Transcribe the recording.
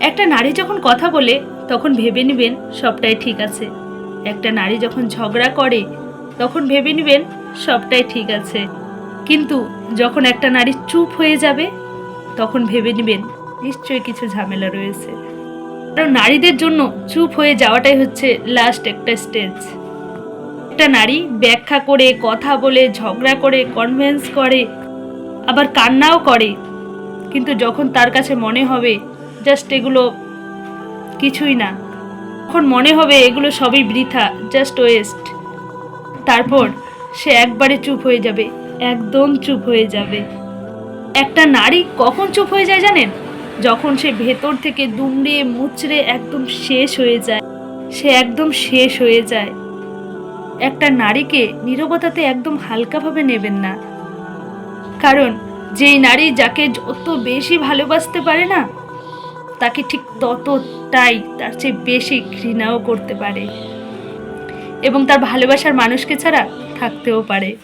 একটা নারী যখন কথা বলে, তখন ভেবে নেবেন সবটাই ঠিক আছে। একটা নারী যখন ঝগড়া করে, তখন ভেবে নেবেন সবটাই ঠিক আছে। কিন্তু যখন একটা নারী চুপ হয়ে যাবে, তখন ভেবে নেবেন নিশ্চয়ই কিছু ঝামেলা রয়েছে। কারণ নারীদের জন্য চুপ হয়ে যাওয়াটাই হচ্ছে লাস্ট একটা স্টেজ একটা নারী ব্যাখ্যা করে, কথা বলে, ঝগড়া করে কনভেন্স করে, আবার কান্নাও করে। কিন্তু যখন তার কাছে মনে হবে জাস্ট এগুলো কিছুই না। তখন মনে হবে এগুলো সবই বৃথা জাস্ট ওয়েস্ট তারপর সে একবারে চুপ হয়ে যাবে, একদম চুপ হয়ে যাবে। একটা নারী কখন চুপ হয়ে যায় জানেন? যখন সে ভেতর থেকে দুমড়ে মুচড়ে একদম শেষ হয়ে যায়, সে একদম শেষ হয়ে যায়। একটা নারীকে নীরবতাতে একদম হালকাভাবে নেবেন না। কারণ যেই নারী যাকে যত বেশি ভালোবাসতে পারে না তাকে ঠিক ততটাই তার চেয়ে বেশি ঘৃণাও করতে পারে। এবং তার ভালোবাসার মানুষকে ছাড়া থাকতেও পারে।